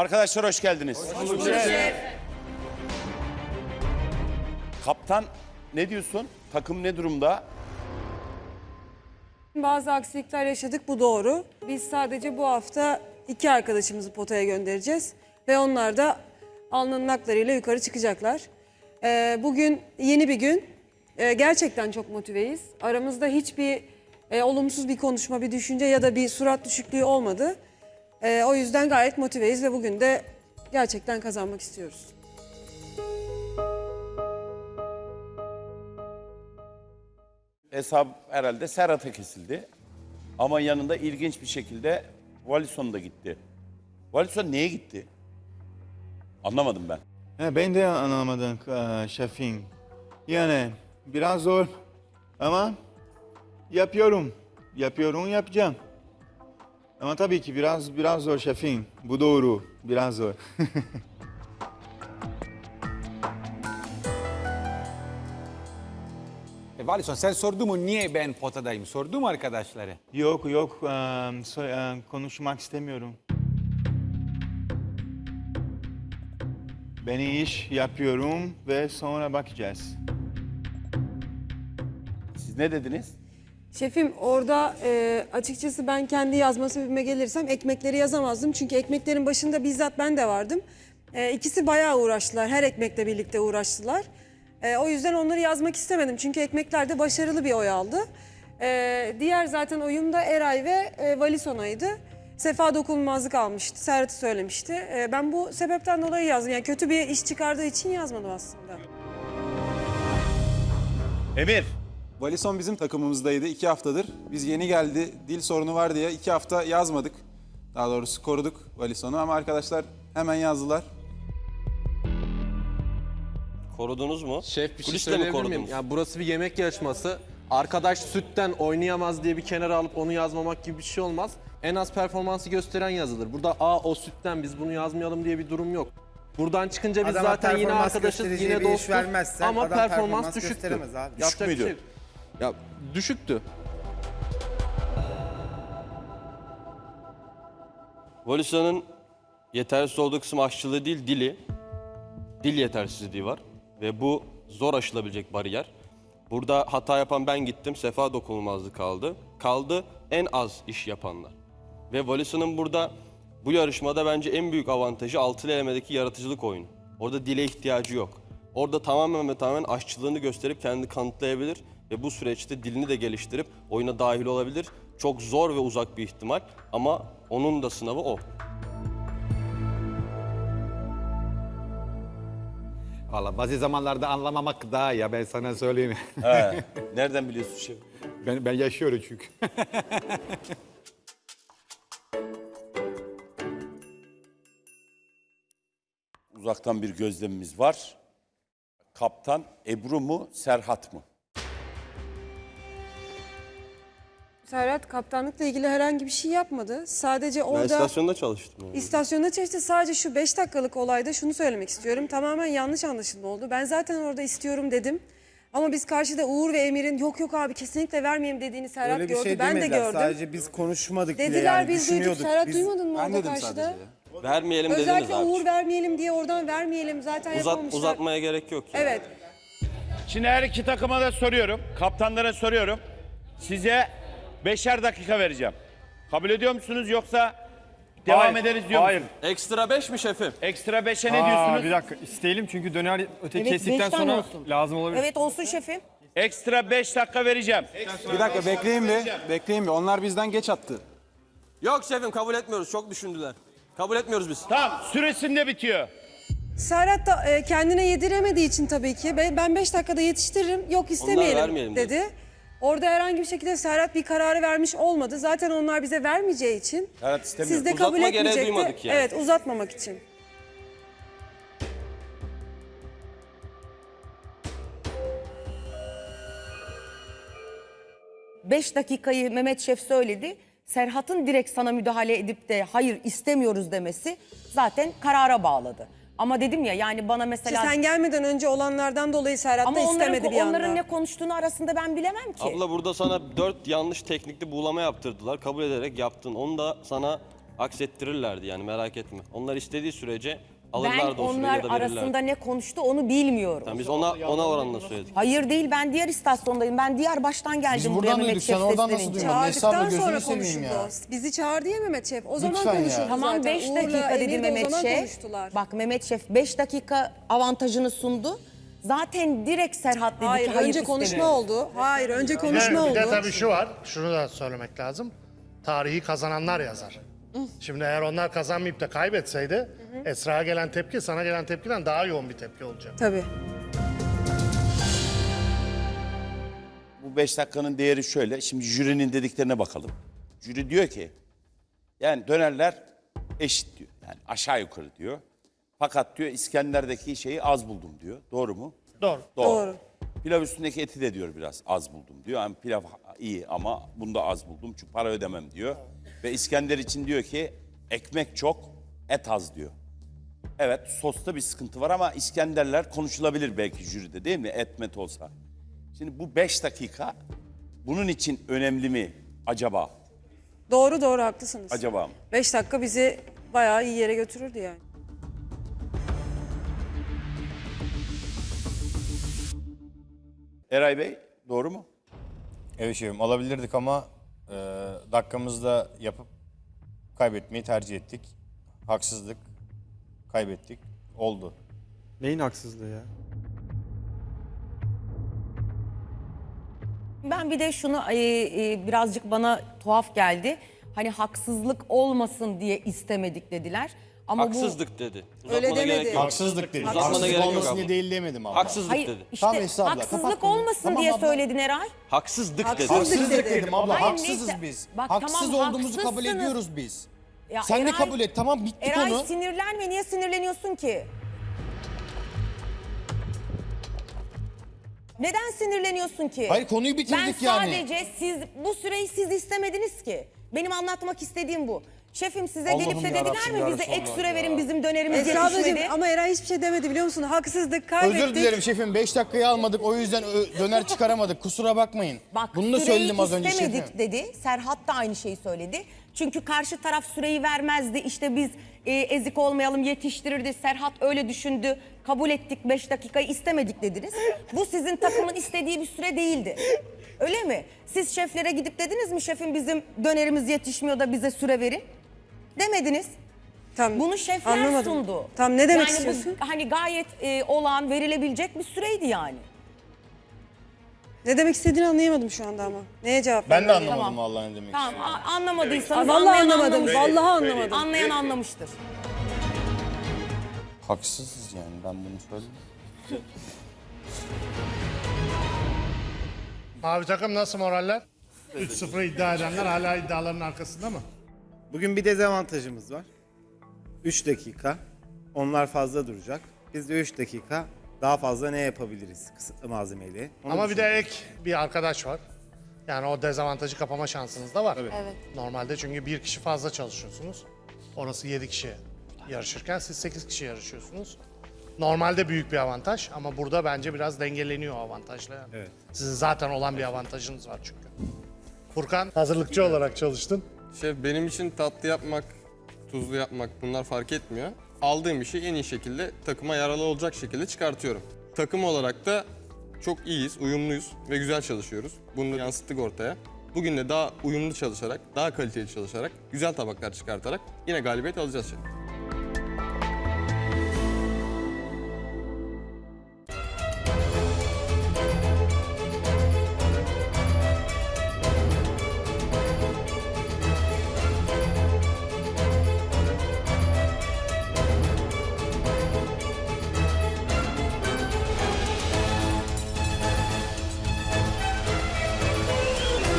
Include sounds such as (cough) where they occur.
Arkadaşlar hoş geldiniz. Kaptan ne diyorsun? Takım ne durumda? Bazı aksilikler yaşadık bu doğru. Biz sadece bu hafta iki arkadaşımızı potaya göndereceğiz. Ve onlar da alnının haklarıyla yukarı çıkacaklar. Ee, bugün yeni bir gün. Ee, gerçekten çok motiveyiz. Aramızda hiçbir e, olumsuz bir konuşma, bir düşünce ya da bir surat düşüklüğü olmadı. Ee, o yüzden gayet motiveyiz ve bugün de gerçekten kazanmak istiyoruz. Hesap herhalde Serhat'a kesildi. Ama yanında ilginç bir şekilde Walison da gitti. Walison neye gitti? Anlamadım ben. He, ben de anlamadım eee, şefim. Yani biraz zor ama yapıyorum. Yapıyorum, yapacağım. Ama tabii ki biraz biraz zor şefim. Bu doğru. Biraz zor. (laughs) E, Valison sen sordu mu niye ben potadayım? Sordu mu arkadaşları? yok yok eee, so- eee, konuşmak istemiyorum. Ben iş yapıyorum ve sonra bakacağız. Siz ne dediniz? Şefim orada e, açıkçası ben kendi yazma sebebime gelirsem ekmekleri yazamazdım. Çünkü ekmeklerin başında bizzat ben de vardım. E, ikisi bayağı uğraştılar. Her ekmekle birlikte uğraştılar. E, o yüzden onları yazmak istemedim. Çünkü ekmekler de başarılı bir oy aldı. E, diğer zaten oyum da Eray ve e, Valisona'ydı. Sefa dokunulmazlık almıştı. Serhat'ı söylemişti. E, ben bu sebepten dolayı yazdım. Yani kötü bir iş çıkardığı için yazmadım aslında. Emir. Valison bizim takımımızdaydı iki haftadır. Biz yeni geldi, dil sorunu var diye iki hafta yazmadık. Daha doğrusu koruduk Valison'u ama arkadaşlar hemen yazdılar. Korudunuz mu? Şef bir şey Kuliste mi söyleyebilir miyim? korudunuz? Ya burası bir yemek yarışması. Arkadaş sütten oynayamaz diye bir kenara alıp onu yazmamak gibi bir şey olmaz. En az performansı gösteren yazılır. Burada a o sütten biz bunu yazmayalım diye bir durum yok. Buradan çıkınca biz Adama zaten yine performans arkadaşız, göstereceği yine bir iş dostuz. vermezsen Ama adam performans, performans düşüktü. gösteremez abi. Yapacak Düşük bir şey yok. Ya düşüktü. Valisa'nın yetersiz olduğu kısım aşçılığı değil, dili. Dil yetersizliği var. Ve bu zor aşılabilecek bariyer. Burada hata yapan ben gittim, Sefa dokunulmazlık kaldı. Kaldı en az iş yapanlar. Ve Valisa'nın burada bu yarışmada bence en büyük avantajı altılı elemedeki yaratıcılık oyunu. Orada dile ihtiyacı yok. Orada tamamen ve tamamen aşçılığını gösterip kendini kanıtlayabilir ve bu süreçte dilini de geliştirip oyuna dahil olabilir. Çok zor ve uzak bir ihtimal ama onun da sınavı o. Valla bazı zamanlarda anlamamak daha ya ben sana söyleyeyim. He. (laughs) Nereden biliyorsun şef? ben, ben yaşıyorum çünkü. (laughs) Uzaktan bir gözlemimiz var. Kaptan Ebru mu, Serhat mı? Serhat kaptanlıkla ilgili herhangi bir şey yapmadı. Sadece Ben orada... istasyonda çalıştım. Yani. İstasyonda çalıştı. Sadece şu 5 dakikalık olayda şunu söylemek istiyorum. Tamamen yanlış anlaşılma oldu. Ben zaten orada istiyorum dedim. Ama biz karşıda Uğur ve Emir'in yok yok abi kesinlikle vermeyelim dediğini Serhat Öyle bir gördü. şey ben de demediler. gördüm. Sadece biz konuşmadık bile Dediler yani biz duyduk. düşünüyorduk. Serhat Biz- duymadın mı Ben orada dedim karşıda? sadece. Vermeyelim dediniz Özellikle. Uğur vermeyelim diye oradan vermeyelim zaten Uzat, yapamamışlar. uzatmaya gerek yok. Yani. Evet. Şimdi her iki takıma da soruyorum. Kaptanlara soruyorum. Size beşer dakika vereceğim. Kabul ediyor musunuz yoksa devam ederiz diyor Hayır. musunuz? Ekstra 5 mi şefim? Ekstra beşe ne Aa, diyorsunuz? bir dakika isteyelim çünkü döner öteki Evet, kestikten tane sonra olsun. lazım olabilir. Evet olsun şefim. Ekstra beş dakika vereceğim. Bir dakika bekleyin bir, bekleyin bir. Onlar bizden geç attı. Yok şefim kabul etmiyoruz. Çok düşündüler. Kabul etmiyoruz biz. Tamam süresinde bitiyor. Serhat da e, kendine yediremediği için tabii ki ben- ben 5 dakikada yetiştiririm. Yok istemeyelim vermeyelim dedi. dedi. Orada herhangi bir şekilde Serhat bir kararı vermiş olmadı. Zaten onlar bize vermeyeceği için. Serhat istemiyor. Siz de kabul Uzatma gereği etmeyecekti. duymadık yani. Evet uzatmamak için. Beş dakikayı Mehmet Şef söyledi. Serhat'ın direkt sana müdahale edip de hayır istemiyoruz demesi zaten karara bağladı. Ama dedim ya yani bana mesela... sen gelmeden önce olanlardan dolayı Serhat ama da onların, istemedi bir anda. onların ne konuştuğunu arasında ben bilemem ki. Abla burada sana dört yanlış teknikli buğulama yaptırdılar. Kabul ederek yaptın. Onu da sana aksettirirlerdi yani merak etme. Onlar istediği sürece Ben o süreyi onlar ya da verirlerdi. arasında ne konuştu onu bilmiyorum. Yani biz ona ona oranla söyledik. Hayır değil ben diğer istasyondayım. Ben diğer baştan geldim Biz buraya buradan Mehmet duyduk, Şef sen oradan nasıl seslenince. duymadın? Çağırdıktan gözünü sonra seveyim konuşuldu. ya. Bizi çağırdı ya Mehmet Şef. O zaman Lütfen ya. konuşuldu Tamam zaten. 5 Uğur'la dakika dedi Emir de o Mehmet zaman Şef. konuştular. Bak Mehmet Şef 5 dakika avantajını sundu. Zaten direkt Serhat dedi Hayır, ki hayır önce konuşma istemiyorum. oldu. Hayır, önce konuşma bir de oldu. tabii şu var, şunu da söylemek lazım. Tarihi kazananlar yazar. Şimdi eğer onlar kazanmayıp da kaybetseydi Esra'ya gelen tepki sana gelen tepkiden daha yoğun bir tepki olacak. Tabii. Bu 5 dakikanın değeri şöyle. Şimdi jürinin dediklerine bakalım. Jüri diyor ki yani dönerler eşit diyor. Yani aşağı yukarı diyor. Fakat diyor İskender'deki şeyi az buldum diyor. Doğru mu? Doğru. Doğru. Pilav üstündeki eti de diyor biraz az buldum diyor. Yani pilav iyi ama bunda az buldum çünkü para ödemem diyor. Ve İskender için diyor ki ekmek çok, et az diyor. Evet sosta bir sıkıntı var ama İskenderler konuşulabilir belki jüride değil mi? Et met olsa. Şimdi bu beş dakika bunun için önemli mi acaba? Doğru doğru haklısınız. Acaba mı? 5 dakika bizi bayağı iyi yere götürürdü yani. Eray Bey doğru mu? Evet şefim alabilirdik ama e, dakikamızda yapıp kaybetmeyi tercih ettik. Haksızlık. Kaybettik. Oldu. Neyin haksızlığı ya? Ben bir de şunu e, e, birazcık bana tuhaf geldi. Hani haksızlık olmasın diye istemedik dediler. Ama bu Haksızlık dedi. Öyle Uzatmana gerek demedi. yok. Haksızlık dedi. Uzatmana Haksızlık gerek yok olmasın abla. diye değil demedim abla. Haksızlık Hayır dedi. işte abla, kapat haksızlık konuyu. olmasın Tamam diye abla. söyledin Eray. Haksızlık dedi. Haksızlık Haksızlık dedi. dedim abla. Hayır, Haksızız neyse. biz. Bak, Haksız tamam, olduğumuzu kabul haksızsınız. ediyoruz biz. Ya Sen de Eray- kabul et. Tamam bitti Eray konu. sinirlenme niye sinirleniyorsun ki? Neden sinirleniyorsun ki? Hayır, konuyu bitirdik ben yani. sadece siz bu süreyi siz istemediniz ki. Benim anlatmak istediğim bu. Şefim size gelip de dediler yarabbim mi ya bize ek Resulallah süre ya. verin bizim dönerimiz Esra ablacığım yetişmedi. ama Eray hiçbir şey demedi biliyor musun? Haksızlık, kaybettik. Özür dilerim şefim. 5 dakikayı almadık. O yüzden ö- döner çıkaramadık. Kusura bakmayın. Bak Bunu da süreyi söyledim az önce istemedik şefim. dedi. Serhat da aynı şeyi söyledi. Çünkü karşı taraf süreyi vermezdi. İşte biz e, ezik olmayalım yetiştirirdi. Serhat öyle düşündü. Kabul ettik 5 dakikayı istemedik dediniz. Bu sizin takımın istediği bir süre değildi. Öyle mi? Siz şeflere gidip dediniz mi şefim bizim dönerimiz yetişmiyor da bize süre verin? Demediniz. Tamam. Bunu şefler Anlamadım. sundu. Tamam ne demek yani istiyorsun? bu hani gayet e, olan verilebilecek bir süreydi yani. Ne demek istediğini anlayamadım şu anda ama. Neye cevap Ben de anlamadım vallahi ne demek. Tamam a- anlamadıysanız Vallahi anlayan anlamadım. anlamıştır. Vallahi anlamadım. Anlayan anlamıştır. Haksızız yani ben bunu söyledim. Mavi takım nasıl moraller? 3-0 iddia edenler hala iddiaların arkasında mı? Bugün bir dezavantajımız var. 3 dakika. Onlar fazla duracak. Biz de 3 dakika daha fazla ne yapabiliriz kısıtlı malzemeyle. Onu Ama bir de ek bir arkadaş var. Yani o dezavantajı kapama şansınız da var. Evet. Normalde çünkü bir kişi fazla çalışıyorsunuz. Orası 7 kişi yarışırken siz 8 kişi yarışıyorsunuz. Normalde büyük bir avantaj ama burada bence biraz dengeleniyor o avantajla. Yani. Evet. Sizin zaten olan bir avantajınız var çünkü. Furkan hazırlıkçı olarak çalıştın. Şef benim için tatlı yapmak, tuzlu yapmak bunlar fark etmiyor. Aldığım işi en iyi şekilde takıma yararlı olacak şekilde çıkartıyorum. Takım olarak da çok iyiyiz, uyumluyuz ve güzel çalışıyoruz. Bunu yansıttık ortaya. Bugün de daha uyumlu çalışarak, daha kaliteli çalışarak, güzel tabaklar çıkartarak yine galibiyet alacağız şef.